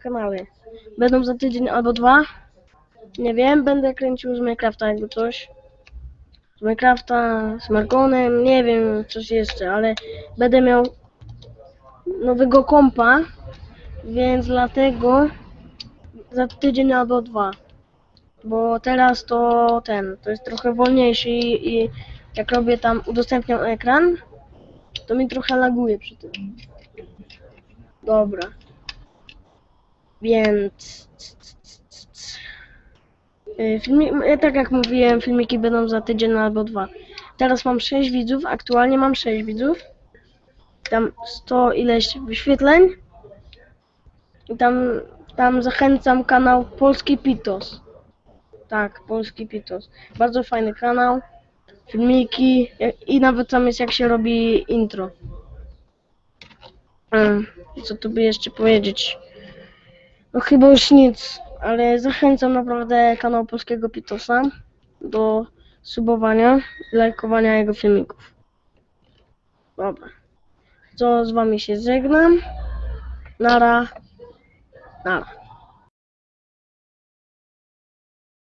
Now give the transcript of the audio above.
kanale. Będą za tydzień albo dwa. Nie wiem, będę kręcił z Minecrafta jakby coś. Z Minecrafta, z Markonem, nie wiem, coś jeszcze, ale będę miał nowego kompa, więc dlatego za tydzień albo dwa. Bo teraz to ten, to jest trochę wolniejszy i, i jak robię tam, udostępniam ekran, to mi trochę laguje przy tym. Dobra. Więc... Y, Filmi... y, tak jak mówiłem, filmiki będą za tydzień albo dwa. Teraz mam 6 widzów, aktualnie mam 6 widzów. Tam 100 ileś wyświetleń. I tam, tam zachęcam kanał Polski Pitos. Tak, Polski Pitos. Bardzo fajny kanał. Filmiki jak- i nawet tam jest jak się robi intro. Co tu by jeszcze powiedzieć? No chyba już nic, ale zachęcam naprawdę kanał Polskiego Pitosa do subowania i lajkowania jego filmików. Dobra. To z wami się żegnam. Nara. Nara.